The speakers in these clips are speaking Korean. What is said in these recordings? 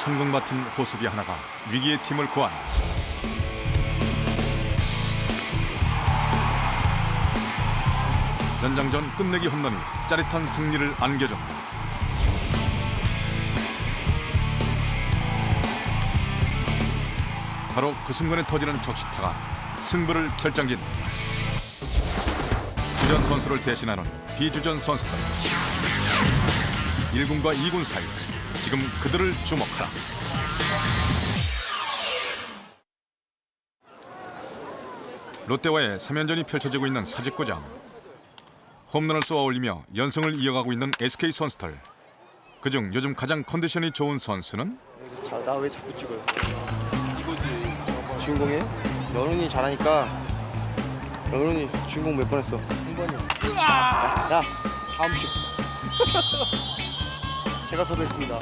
천공 같은 호수비 하나가 위기의 팀을 구한. 연장전 끝내기 홈런이 짜릿한 승리를 안겨줍니다. 바로 그 순간에 터지는 적시타가 승부를 결정짓는 주전 선수를 대신하는 비주전 선수들 1군과 2군 사이 지금 그들을 주목하라 롯데와의 3연전이 펼쳐지고 있는 사직구장 홈런을 쏘아 올리며 연승을 이어가고 있는 SK 선수들 그중 요즘 가장 컨디션이 좋은 선수는 자, 나왜 자꾸 찍어요? 주인공이? 연훈이 잘하니까 연훈이 주인공 몇 번 했어? 한 번이요. 야, 야, 다음 주. 제가 섭외했습니다.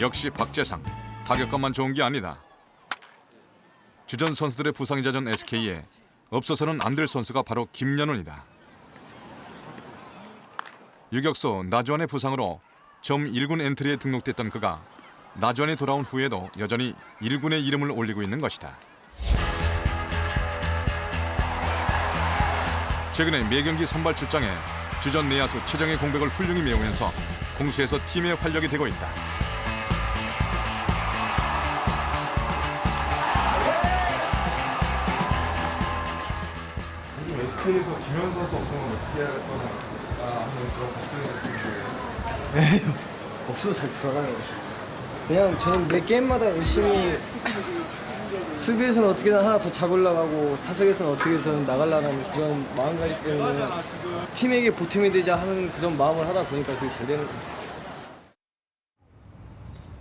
역시 박재상 타격감만 좋은 게 아니다. 주전 선수들의 부상이 잦은 SK에 없어서는 안 될 선수가 바로 김연훈이다. 유격수 나주환의 부상으로 점 1군 엔트리에 등록됐던 그가 나주환이 돌아온 후에도 여전히 1군의 이름을 올리고 있는 것이다. 최근에 매경기 선발 출장에 주전 내야수 최정의 공백을 훌륭히 메우면서 공수에서 팀의 활력이 되고 있다. SK에서 김현 선수 없으면 어떻게 할 거나 하는 그런 걱정이 있으신데 없어도 잘 돌아가요. 그냥 저는 매 게임마다 열심히 수비에서는 어떻게든 하나 더잘 올라가고 타석에서는 어떻게든 나가려는 그런 마음가짐 때문에 팀에게 보탬이 되자 하는 그런 마음을 하다 보니까 그게 잘 되는 거예요.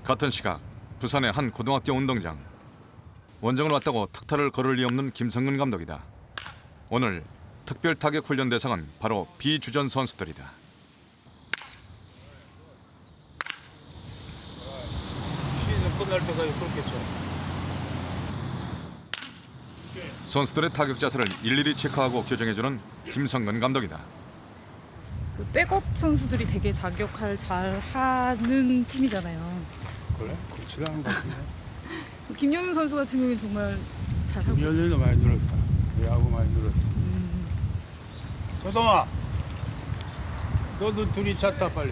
같은 시각 부산의 한 고등학교 운동장 원정을 왔다고 특타를 걸을 리 없는 김성근 감독이다. 오늘 특별 타격 훈련 대상은 바로 비주전 선수들이다. 시즌 끝날 때까지 그렇겠죠. 선수들의 타격 자세를 일일이 체크하고 교정해주는 김성근 감독이다. 그 백업 선수들이 되게 자격할 잘 하는 팀이잖아요. 그래? 그렇지가 않은 것 같은데. 김영윤 선수 같은 경우는 정말 잘하고 연륜도 많이 늘었다. 야구 많이 늘었어. 서동아, 너도 둘이 찼다 빨리.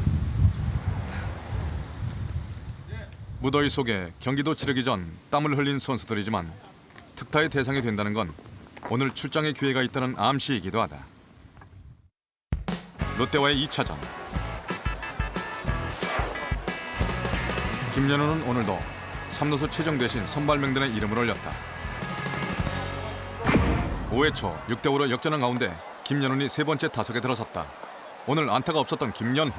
무더위 속에 경기도 치르기 전 땀을 흘린 선수들이지만 특타의 대상이 된다는 건 오늘 출장의 기회가 있다는 암시이기도 하다. 롯데와의 2차전. 김연우는 오늘도 삼루수 최정 대신 선발 명단에 이름을 올렸다. 5회 초 6대 5로 역전한 가운데 김연훈이 세 번째 타석에 들어섰다. 오늘 안타가 없었던 김연훈.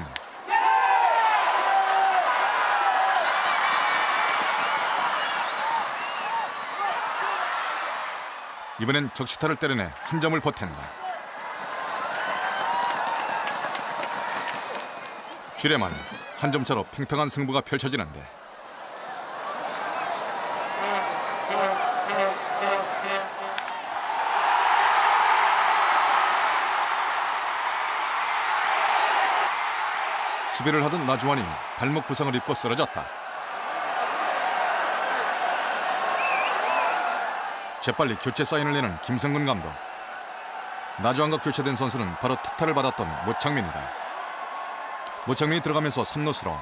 이번엔 적시타를 때려내 한 점을 보탠다. 주례만 한 점 차로 팽팽한 승부가 펼쳐지는데 수비를 하던 나주환이 발목 부상을 입고 쓰러졌다. 재빨리 교체 사인을 내는 김성근 감독. 나주환과 교체된 선수는 바로 특타를 받았던 모창민이다. 모창민이 들어가면서 3루수로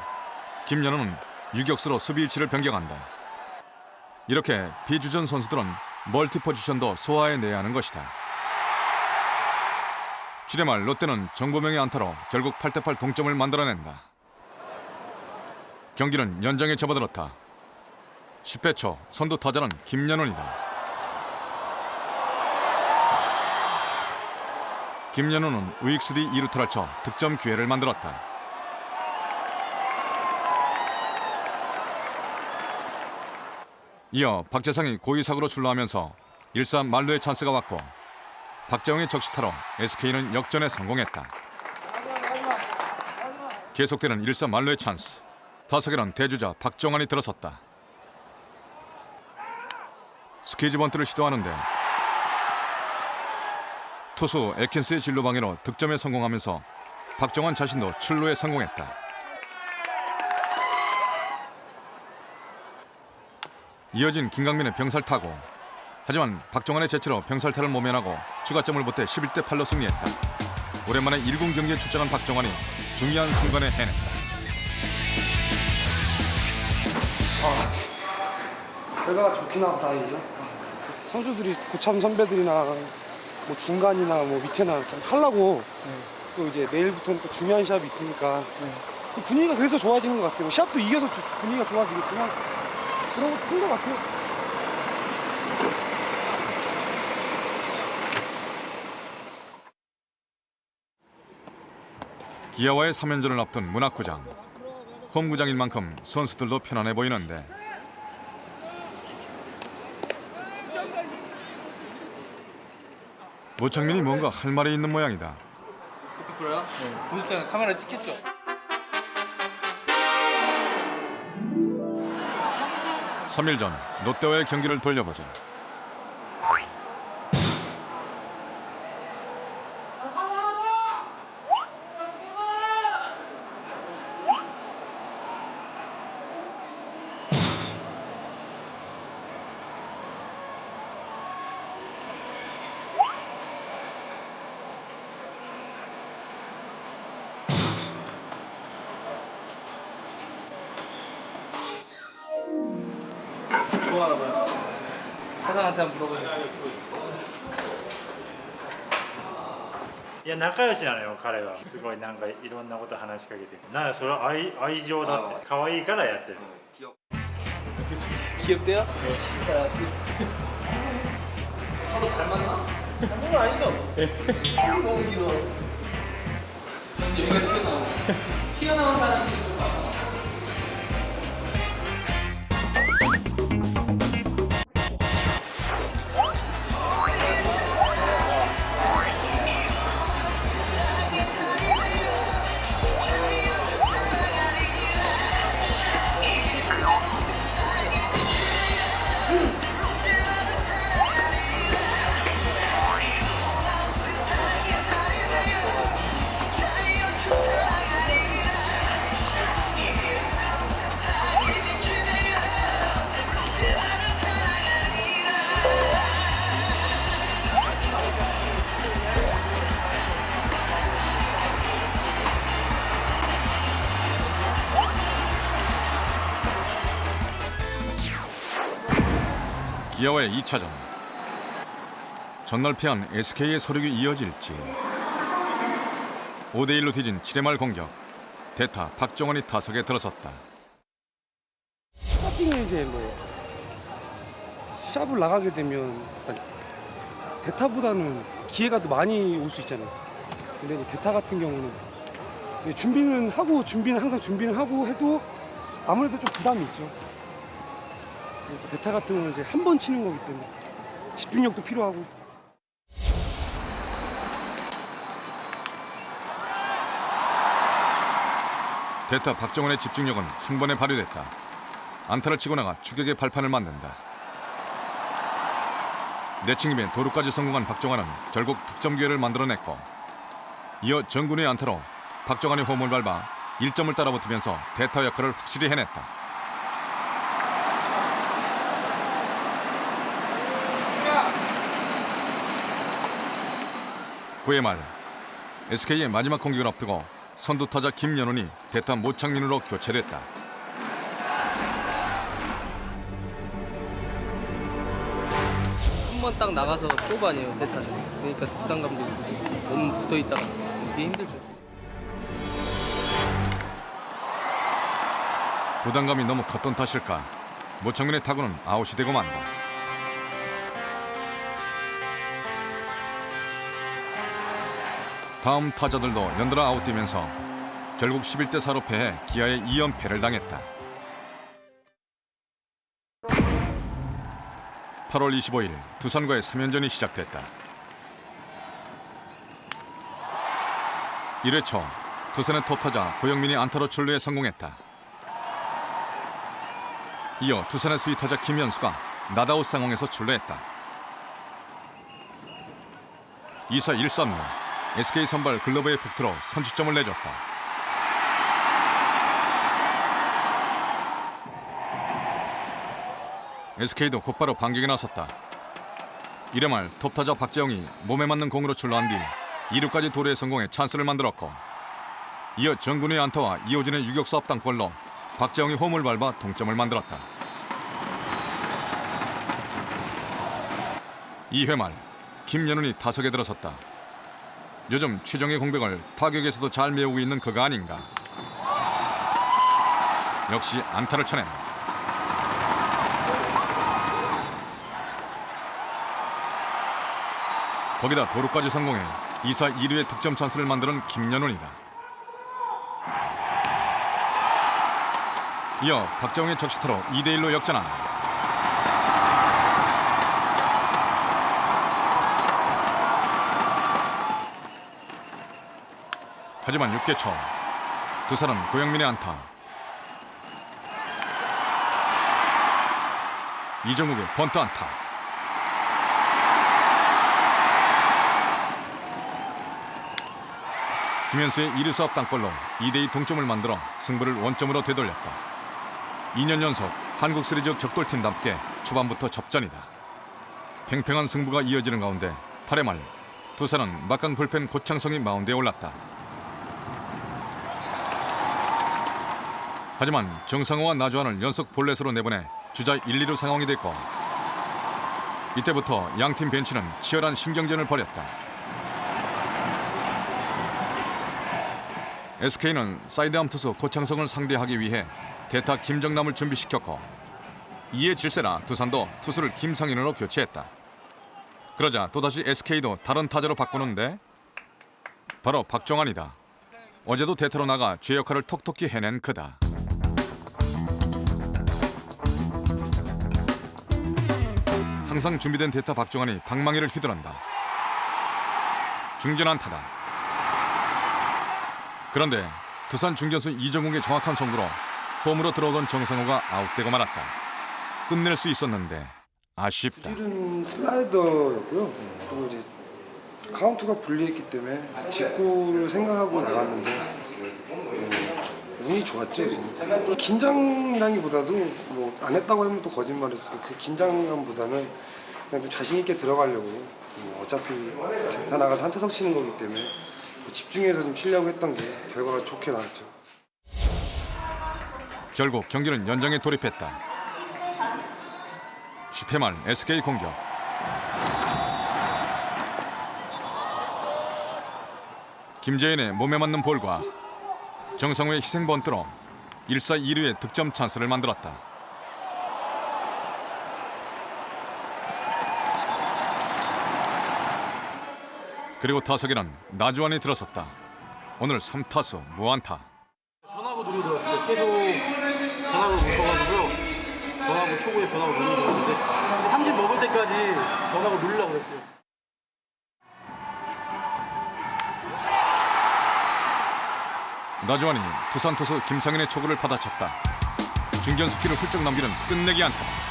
김연우는 유격수로 수비 위치를 변경한다. 이렇게 비주전 선수들은 멀티 포지션도 소화해내야 하는 것이다. 주례말 롯데는 정보명의 안타로 결국 8대8 동점을 만들어낸다. 경기는 연장에 접어들었다. 10회 초 선두 타자는 김연훈이다. 김연우는 우익수 뒤 2루타를 쳐 득점 기회를 만들었다. 이어 박재상이 고의사고로 출루하면서 1-3 만루의 찬스가 왔고 박재홍의 적시타로 SK는 역전에 성공했다. 계속되는 1-3 만루의 찬스. 타석에는 대주자 박정환이 들어섰다. 스퀴즈 번트를 시도하는데 투수 에킨스의 진루 방해로 득점에 성공하면서 박정환 자신도 출루에 성공했다. 이어진 김강민의 병살 타고 하지만 박종환의 제치로 병살타를 모면하고 추가점을 보태 11대 8로 승리했다. 오랜만에 1군 경기에 출장한 박종환이 중요한 순간에 해냈다. 결과가 좋긴 나와서 다행이죠. 선수들이 고참 선배들이나 뭐 중간이나 뭐 밑에나 하려고 또 이제 내일부터는 또 중요한 시합이 있으니까 그 분위기가 그래서 좋아지는 것 같아요. 시합도 이겨서 주- 분위기가 좋아지겠지만 그런 거 큰 것 같아요. 기아와의 3연전을 앞둔 문학구장. 홈구장인 만큼 선수들도 편안해 보이는데 모창민이 뭔가 할 말이 있는 모양이다. 그래요? 보셨잖아요. 카메라 찍혔죠? 삼일 전 롯데와의 경기를 돌려보자. 좋아하나 봐요. 사장한테 한번 물어보세요. いや仲良しなのよ彼はすごいなんかいろんなこと話しかけてなんかそれは愛愛情だって可愛いからやってる 귀엽대요? 네. 진짜. 서로 닮았나? 닮은 건 아니죠? 너무 너무 길어. 전 여기가 튀어나와. 튀어나온 기아와의 2차전. 전날 패한 SK의 소력이 이어질지. 5대 1로 뒤진 7회 말 공격. 대타 박정원이 타석에 들어섰다. 스타팅에 이제 뭐 샵을 나가게 되면 대타보다는 기회가 더 많이 올 수 있잖아요. 근데 이제 대타 같은 경우는 준비는 하고 준비는 항상 준비는 하고 해도 아무래도 좀 부담이 있죠. 또 대타 같은 경우는 이제 한 번 치는 거기 때문에 집중력도 필요하고 대타 박정원의 집중력은 한 번에 발휘됐다. 안타를 치고 나가 추격의 발판을 만든다. 내칭임에 도루까지 성공한 박정환은 결국 득점 기회를 만들어냈고 이어 정군의 안타로 박정환이 홈을 밟아 1점을 따라붙으면서 대타 역할을 확실히 해냈다. 9회 말 SK의 마지막 공격을 앞두고 선두 타자 김연훈이 대타 모창민으로 교체됐다. 한 번 딱 나가서 쇼부 아니에요, 대타는. 그러니까 부담감도 있고, 너무 붙어 있다가 이게 힘들죠. 부담감이 너무 컸던 탓일까 모창민의 타구는 아웃이 되고 만다. 다음 타자들도 연달아 아웃되면서 결국 11대 4로 패해 기아에 2연패를 당했다. 8월 25일 두산과의 3연전이 시작됐다. 1회 초 두산의 톱타자 고영민이 안타로 출루에 성공했다. 이어 두산의 스위타자 김현수가 나다웃 상황에서 출루했다. 2사 1삼루 SK 선발 글러브의 폭투로 선취점을 내줬다. SK도 곧바로 반격에 나섰다. 이래말 톱타자 박재영이 몸에 맞는 공으로 출루한 뒤 2루까지 도루에 성공해 찬스를 만들었고 이어 정근우의 안타와 이호진의 유격수 앞당골로 박재영이 홈을 밟아 동점을 만들었다. 2회 말 김연훈이 타석에 들어섰다. 요즘 최정의 공백을 타격에서도 잘 메우고 있는 그가 아닌가. 역시 안타를 쳐낸다. 거기다 도루까지 성공해 2사 2루의 득점 찬스를 만드는 김연훈이다. 이어 박정의 적시타로 2대1로 역전한다. 하지만 6회 초 두산은 고영민의 안타. 이정욱의 번트 안타. 김현수의 1루수 앞 땅골로 2대2 동점을 만들어 승부를 원점으로 되돌렸다. 2년 연속 한국 시리즈 적돌팀답게 초반부터 접전이다. 팽팽한 승부가 이어지는 가운데 8회 말 두산은 막강 불펜 고창성이 마운드에 올랐다 하지만 정상호와 나주환을 연속 볼넷으로 내보내 주자 1, 2루 상황이 됐고 이때부터 양팀 벤치는 치열한 신경전을 벌였다. SK는 사이드암 투수 고창성을 상대하기 위해 대타 김정남을 준비시켰고 이에 질세라 두산도 투수를 김상인으로 교체했다. 그러자 또다시 SK도 다른 타자로 바꾸는데 바로 박종환이다. 어제도 대타로 나가 죄 역할을 톡톡히 해낸 그다. 항상 준비된 대타 박종환이 방망이를 휘두른다. 중전 안타다. 그런데 두산 중견수 이정욱의 정확한 송구로 홈으로 들어오던 정상호가 아웃되고 말았다. 끝낼 수 있었는데 아쉽다. 딜은 슬라이더였고요. 그리고 이제 카운트가 불리했기 때문에 직구를 생각하고 나갔는데 음, 운이 좋았죠. 긴장이라기보다도 뭐 안 했다고 하면 또 거짓말일 수도 그 긴장감보다는 그냥 좀 자신 있게 들어가려고 음, 어차피 개타 나가서 한타석 치는 거기 때문에 뭐 집중해서 좀 치려고 했던 게 결과가 좋게 나왔죠. 결국 경기는 연장에 돌입했다. 10회 말 SK 공격. 김재인의 몸에 맞는 볼과 정상우의 희생 번트로 1사 2루의 득점 찬스를 만들었다. 그리고 타석에는 나주환이 들어섰다. 오늘 3타수 무안타. 변화구 노리고 들어왔어요. 계속 변화구 붙어가지고요. 변화구 초구에 변화구 들어왔는데 이제 삼진 먹을 때까지 변화구 누리려고 그랬어요. 나주환이 두산 투수 김상인의 초구를 받아쳤다. 중견수 키를 훌쩍 넘기는 끝내기 안타다.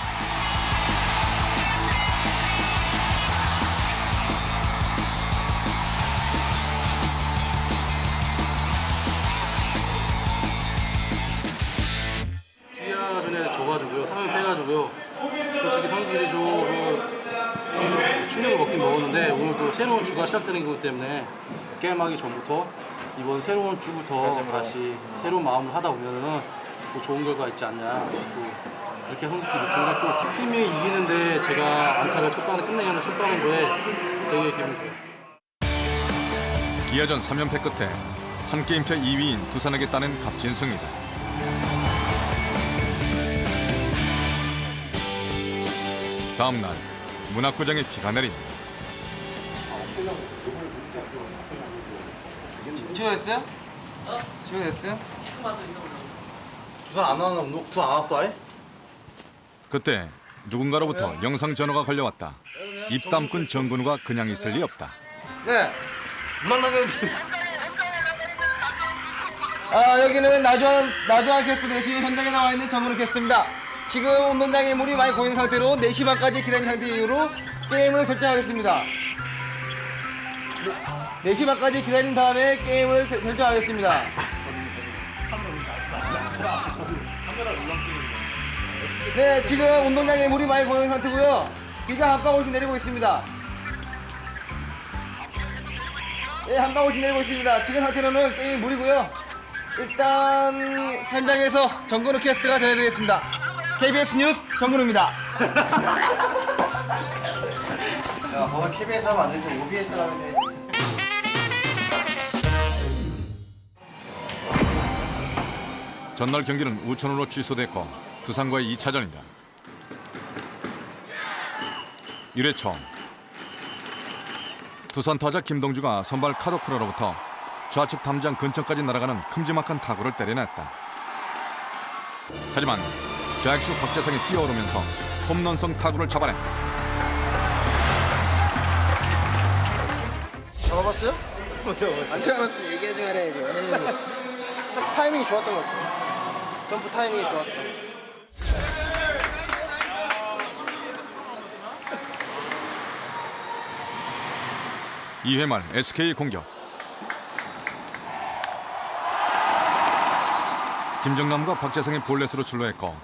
새로운 주가 시작되는 거기 때문에 게임하기 전부터 이번 새로운 주부터 다시 새로운 마음을 하다 보면은 또 좋은 결과 있지 않냐. 또 그렇게 선수끼리 미팅을 했고 팀이 이기는데 제가 안타를 쳤다는 끝내기 하나 쳤다는 거에 되게 기분이 좋아요. 기아전 3연패 끝에 한 게임차 2위인 두산에게 따낸 값진 승리다. 다음 날 문학구장에 비가 내린다. 찍어냈어요? 찍어냈어요? 부산 안 나왔나? 너 부산 안 왔어 아예? 그때 누군가로부터 영상 전화가 걸려왔다. 입담꾼 정근우가 그냥 있을 리 없다. 네. 만나게 아 여기는 나주환 나주환 캐스트 대신 현장에 나와 있는 정근우 캐스트입니다. 지금 운동장에 물이 많이 고인 상태로 4시 반까지 기다린 상태 이후로 게임을 결정하겠습니다. 네, 4시 반까지 기다린 다음에 게임을 겨- 결정하겠습니다. 네, 지금 운동장에 물이 많이 고인 상태고요. 비가 한 방울씩 내리고 있습니다. 네, 한 방울씩 내리고 있습니다. 지금 상태로는 게임 물이고요. 일단 현장에서 정근우 캐스트가 전해드리겠습니다. KBS 뉴스 정근우입니다. 야, 뭐가 KBS 하면 안 되지. OBS 하면 돼. 전날 경기는 우천으로 취소됐고 두산과의 2차전이다. 1회 초 두산 타자 김동주가 선발 카도크로로부터 좌측 담장 근처까지 날아가는 큼지막한 타구를 때려냈다. 하지만 좌익수 박재성이 뛰어오르면서 홈런성 타구를 잡아냈다. 잡아봤어요? 안 잡았으면 얘기 좀 말해야죠. 에이. 타이밍이 좋았던 것 같아요. 점프 타이밍이 좋았던. 이회말 SK 공격. 김정남과 박재성이 볼넷으로 출루했고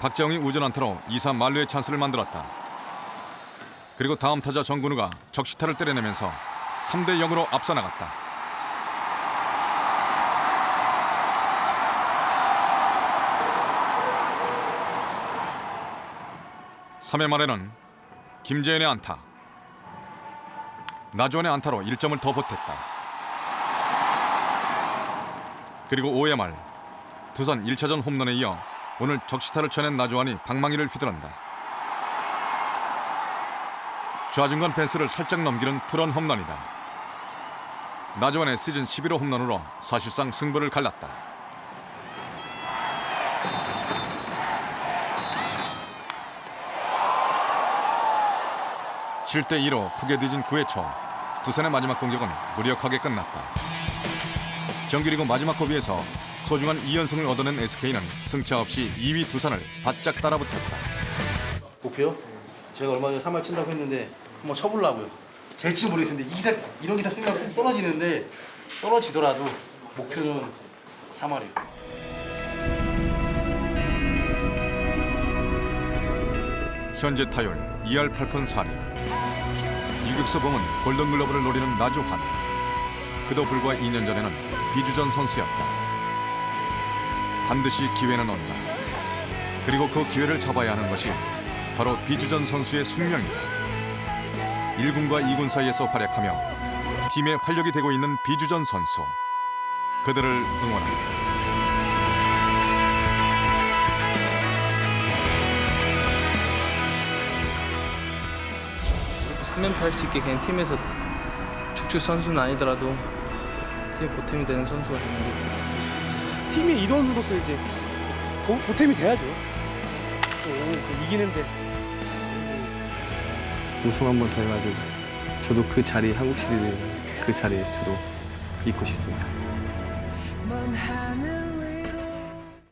박재홍이 우전 안타로 2사 만루의 찬스를 만들었다. 그리고 다음 타자 정근우가 적시타를 때려내면서 3대 0으로 앞서 나갔다. 삼회 말에는 김재현의 안타, 나주원의 안타로 1점을 더 보탰다. 그리고 5회 말 두산 1차전 홈런에 이어 오늘 적시타를 쳐낸 나주원이 방망이를 휘두른다. 좌중간 펜스를 살짝 넘기는 투런 홈런이다. 나주원의 시즌 11호 홈런으로 사실상 승부를 갈랐다. 7대 2로 크게 뒤진 9회 초 두산의 마지막 공격은 무력하게 끝났다. 정규리그 마지막 고비에서 소중한 2연승을 얻어낸 SK는 승차 없이 2위 두산을 바짝 따라붙었다. 목표요? 제가 얼마 전에 3할 친다고 했는데 한번 쳐보려고요. 될지 모르겠는데 이 기사, 이런 기사 쓰면 꼭 떨어지는데 떨어지더라도 목표는 3할이요. 현재 타율 2할 8푼 4리. 유격수 봉은 골든글러브를 노리는 나주환. 그도 불과 2년 전에는 비주전 선수였다. 반드시 기회는 온다. 그리고 그 기회를 잡아야 하는 것이 바로 비주전 선수의 숙명이다. 1군과 2군 사이에서 활약하며 팀의 활력이 되고 있는 비주전 선수. 그들을 응원한다. 3연패 할수 있게 그냥 팀에서 축축 선수는 아니더라도 팀 보탬이 되는 선수가 되는 게 팀의 일원으로서 이제 보, 보탬이 돼야죠. 또 이기는데 우승 한 번 더 해가지고 저도 그 자리 한국 시리즈 그 자리에 저도 있고 싶습니다.